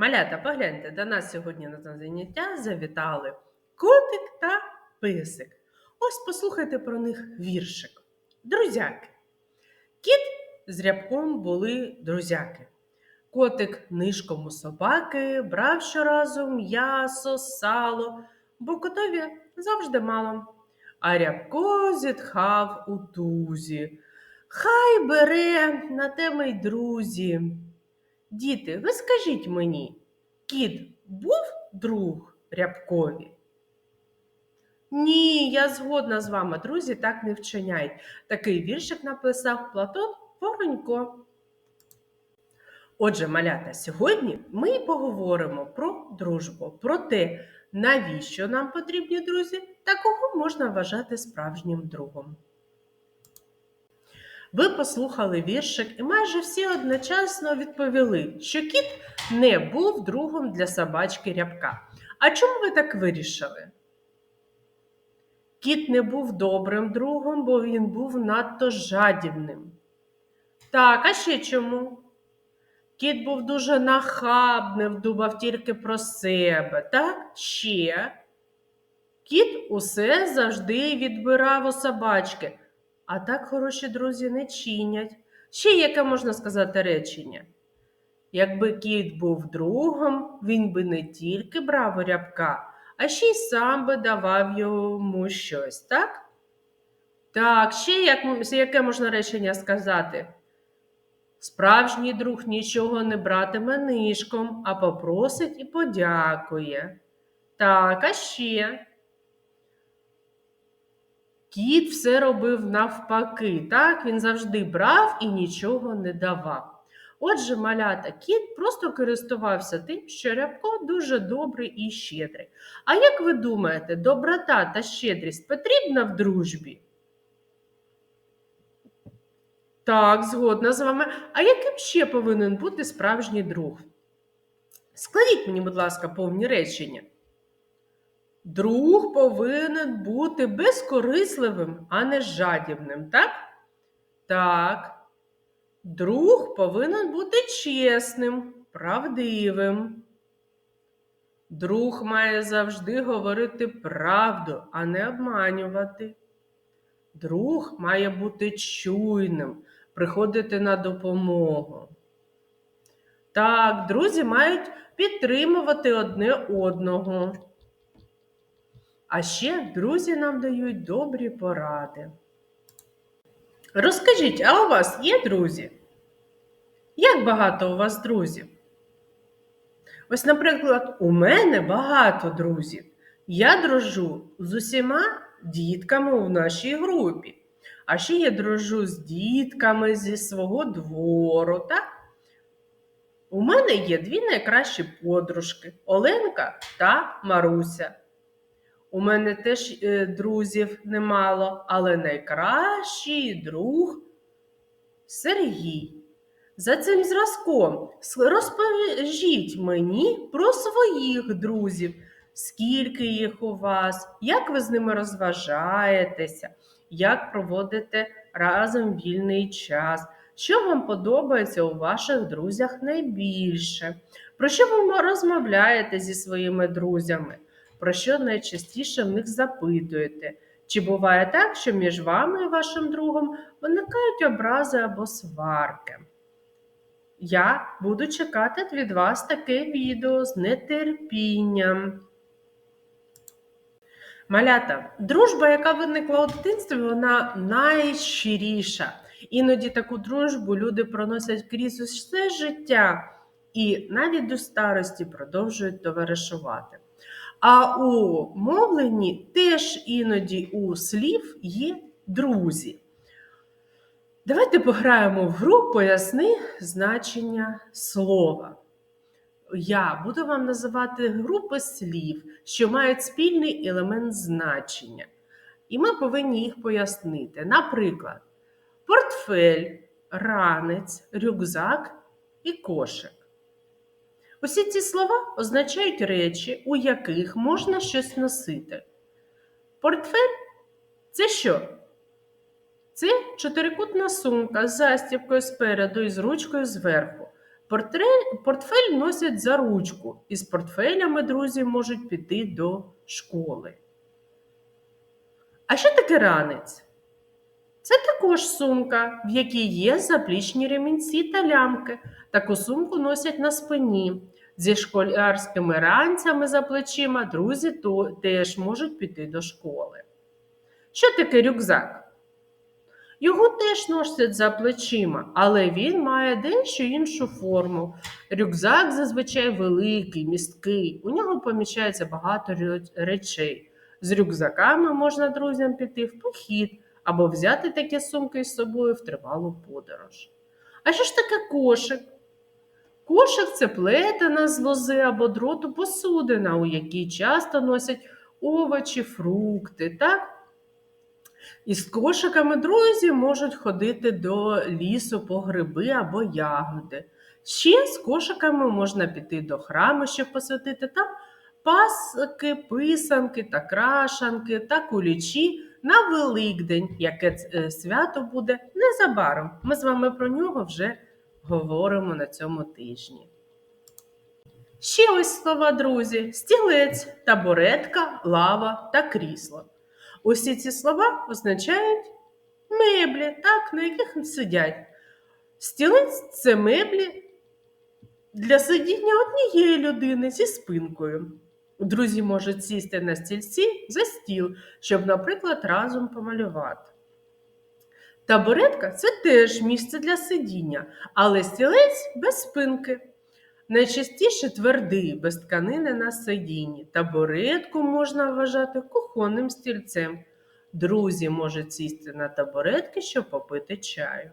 Малята, погляньте, до нас сьогодні на заняття завітали котик та писик. Ось послухайте про них віршик. Друзяки. Кіт з рябком були друзяки. Котик нишком у собаки брав щоразу м'ясо, сало, бо котові завжди мало. А рябко зітхав у тузі. Хай бере на те ми й друзі. Діти, ви скажіть мені, кіт був друг рябкові? Ні, я згодна з вами, друзі, так не вчиняють. Такий віршик написав Платон Воронько. Отже, малята, сьогодні ми поговоримо про дружбу, про те, навіщо нам потрібні друзі та кого можна вважати справжнім другом. Ви послухали віршик і майже всі одночасно відповіли, що кіт не був другом для собачки рябка. А чому ви так вирішили? Кіт не був добрим другом, бо він був надто жадібним. Так, а ще чому? Кіт був дуже нахабним, думав тільки про себе. Так, ще. Кіт усе завжди відбирав у собачки. А так хороші друзі не чинять. Ще яке можна сказати речення? Якби кіт був другом, він би не тільки брав рябка, а ще й сам би давав йому щось, так? Так, ще як, яке можна речення сказати? Справжній друг нічого не братиме нишком, а попросить і подякує. Так, а ще. Кіт все робив навпаки, так? Він завжди брав і нічого не давав. Отже, малята, кіт просто користувався тим, що рябко дуже добрий і щедрий. А як ви думаєте, доброта та щедрість потрібна в дружбі? Так, згодна з вами. А яким ще повинен бути справжній друг? Складіть мені, будь ласка, повні речення. Друг повинен бути безкорисливим, а не жадібним, так? Так. Друг повинен бути чесним, правдивим. Друг має завжди говорити правду, а не обманювати. Друг має бути чуйним, приходити на допомогу. Так, друзі мають підтримувати одне одного. А ще друзі нам дають добрі поради. Розкажіть, а у вас є друзі? Як багато у вас друзів? Ось, наприклад, у мене багато друзів. Я дружу з усіма дітками у нашій групі. А ще я дружу з дітками зі свого двору. так? У мене є дві найкращі подружки Оленка та Маруся. У мене теж е, друзів немало, але найкращий друг Сергій. За цим зразком розповіжіть мені про своїх друзів, скільки їх у вас, як ви з ними розважаєтеся, як проводите разом вільний час, що вам подобається у ваших друзях найбільше, про що ви розмовляєте зі своїми друзями про що найчастіше в них запитуєте. Чи буває так, що між вами і вашим другом виникають образи або сварки? Я буду чекати від вас таке відео з нетерпінням. Малята, дружба, яка виникла у дитинстві, вона найщиріша. Іноді таку дружбу люди проносять крізь усе життя і навіть до старості продовжують товаришувати. А у мовленні теж іноді у слів є друзі. Давайте пограємо в гру поясни значення слова. Я буду вам називати групи слів, що мають спільний елемент значення. І ми повинні їх пояснити. Наприклад, портфель, ранець, рюкзак і кошик. Усі ці слова означають речі, у яких можна щось носити. Портфель це що? Це чотирикутна сумка з застібкою спереду і з ручкою зверху. Портфель носять за ручку, і з портфелями друзі можуть піти до школи. А що таке ранець? Це також сумка, в якій є заплічні ремінці та лямки. Таку сумку носять на спині. Зі школярськими ранцями за плечима друзі то теж можуть піти до школи. Що таке рюкзак? Його теж носять за плечима, але він має дещо іншу форму. Рюкзак зазвичай великий, місткий, у нього поміщається багато речей. З рюкзаками можна друзям піти в похід або взяти такі сумки з собою в тривалу подорож. А що ж таке кошик? Кошик це плетена з лози або дроту посудина, у якій часто носять овочі, фрукти. Так? І з кошиками друзі можуть ходити до лісу по гриби або ягоди. Ще з кошиками можна піти до храму, щоб посвятити там паски, писанки та крашанки та кулічі на Великдень, яке е, свято буде незабаром. Ми з вами про нього вже говоримо на цьому тижні. Ще ось слова, друзі: стілець, табуретка, лава та крісло. Усі ці слова означають меблі, так, на яких сидять. Стілець це меблі для сидіння однієї людини зі спинкою. Друзі можуть сісти на стільці за стіл, щоб, наприклад, разом помалювати. Табуретка це теж місце для сидіння, але стілець без спинки. Найчастіше твердий, без тканини на сидінні. Табуретку можна вважати кухонним стільцем. Друзі можуть сісти на табуретки, щоб попити чаю.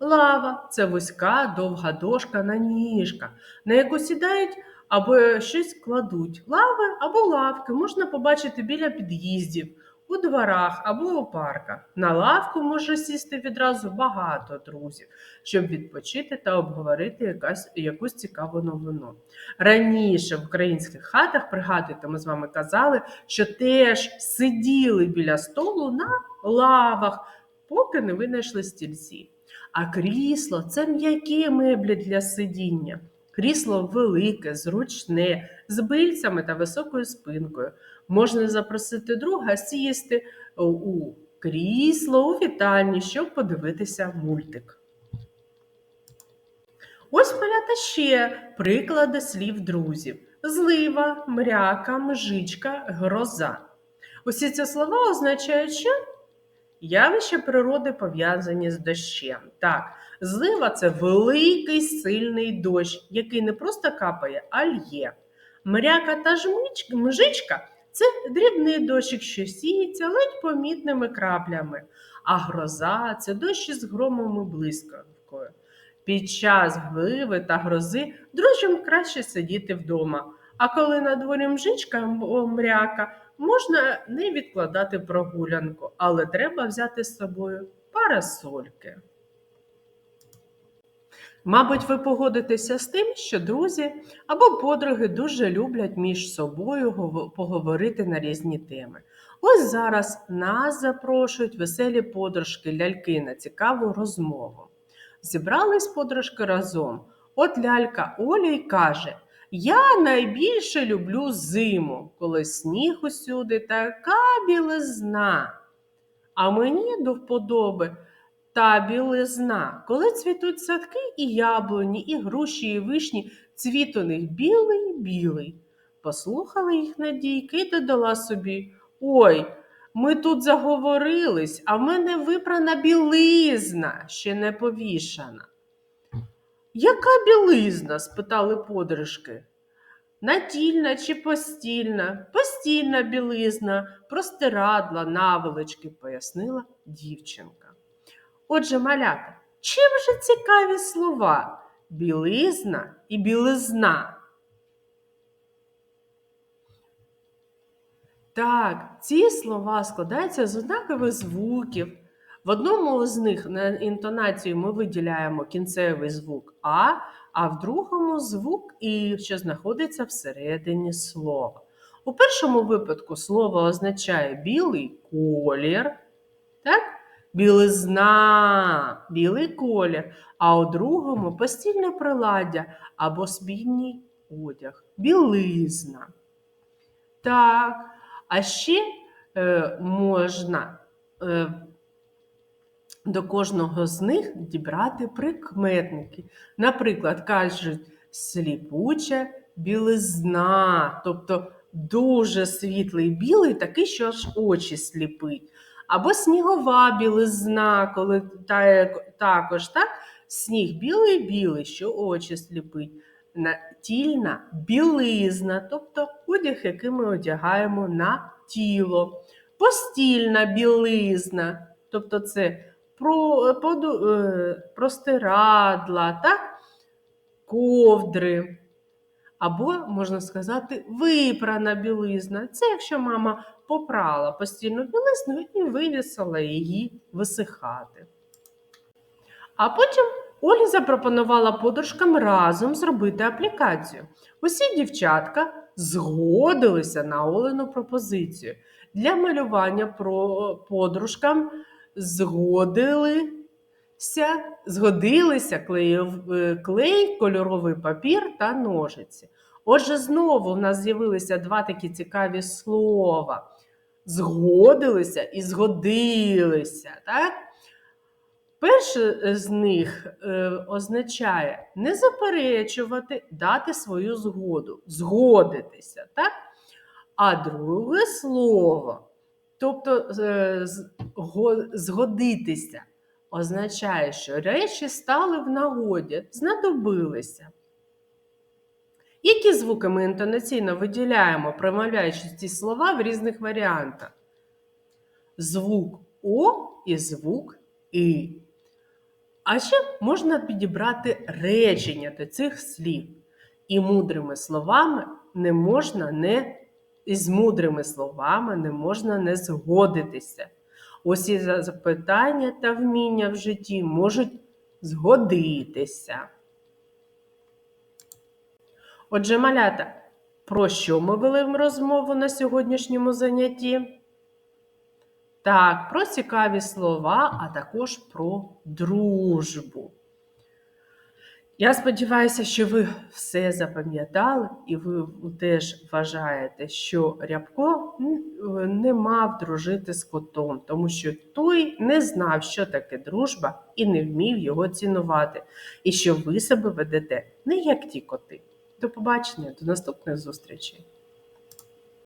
Лава це вузька довга дошка на ніжках, на яку сідають або щось кладуть. Лави або лавки можна побачити біля під'їздів, у дворах або у парках. На лавку може сісти відразу багато друзів, щоб відпочити та обговорити якась, якусь цікаву новину. Раніше в українських хатах, пригадуйте, ми з вами казали, що теж сиділи біля столу на лавах, поки не винайшли стільці. А крісло це м'які меблі для сидіння. Крісло велике, зручне, з бильцями та високою спинкою. Можна запросити друга сісти у крісло у вітальні, щоб подивитися мультик. Ось малята ще приклади слів друзів: злива, мряка, мжичка, гроза. Усі ці слова означають, що явища природи пов'язані з дощем. Так, злива це великий сильний дощ, який не просто капає, а лє. Мряка та жмич- мжичка це дрібний дощик, що сіється ледь помітними краплями, а гроза це дощ із громом і блискавкою. Під час гливи та грози друзям краще сидіти вдома. А коли на дворі мжичка мряка, можна не відкладати прогулянку, але треба взяти з собою парасольки. Мабуть, ви погодитеся з тим, що друзі або подруги дуже люблять між собою поговорити на різні теми. Ось зараз нас запрошують веселі подружки ляльки на цікаву розмову. Зібрались подружки разом. От лялька Оля й каже: Я найбільше люблю зиму, коли сніг усюди така білизна. А мені до вподоби та білизна, коли цвітуть садки і яблуні, і груші, і вишні, цвіт у них білий білий. Послухали їх Надійки і додала собі Ой, ми тут заговорились, а в мене випрана білизна, ще не повішана. Яка білизна? спитали подружки. Натільна чи постільна? Постільна білизна, простирадла, наволочки, пояснила дівчинка. Отже, малята, чим же цікаві слова? Білизна і білизна. Так, ці слова складаються з однакових звуків. В одному з них на інтонацію ми виділяємо кінцевий звук А, а в другому звук І, що знаходиться всередині слова. У першому випадку слово означає білий колір, так? Білизна, білий колір, а у другому постільне приладдя або спільний одяг, білизна. Так, а ще е, можна е, до кожного з них дібрати прикметники. Наприклад, кажуть сліпуча білизна, тобто дуже світлий білий, такий, що аж очі сліпить. Або снігова білизна, коли та, також так, сніг білий-білий, що очі сліпить. Натільна білизна, тобто одяг, який ми одягаємо на тіло. Постільна білизна, тобто це про, поду, е, простирадла, так? ковдри. Або, можна сказати, випрана білизна. Це якщо мама попрала постільну білизну і вивісила її висихати. А потім Оля запропонувала подружкам разом зробити аплікацію. Усі дівчатка згодилися на Олену пропозицію. Для малювання подружкам згодилися, згодилися е, клей, кольоровий папір та ножиці. Отже, знову в нас з'явилися два такі цікаві слова. Згодилися і згодилися. Так? Перше з них е, означає не заперечувати, дати свою згоду, згодитися. Так? А друге слово, тобто е, згодитися, означає, що речі стали в нагоді, знадобилися. Які звуки ми інтонаційно виділяємо, промовляючи ці слова в різних варіантах? Звук О і звук І. А ще можна підібрати речення до цих слів. І мудрими словами не можна не з мудрими словами не можна не згодитися. Усі запитання та вміння в житті можуть згодитися. Отже, малята, про що ми вели розмову на сьогоднішньому занятті? Так, про цікаві слова, а також про дружбу. Я сподіваюся, що ви все запам'ятали, і ви теж вважаєте, що Рябко не мав дружити з котом, тому що той не знав, що таке дружба, і не вмів його цінувати, і що ви себе ведете не як ті коти. До побачення, до наступних зустрічей!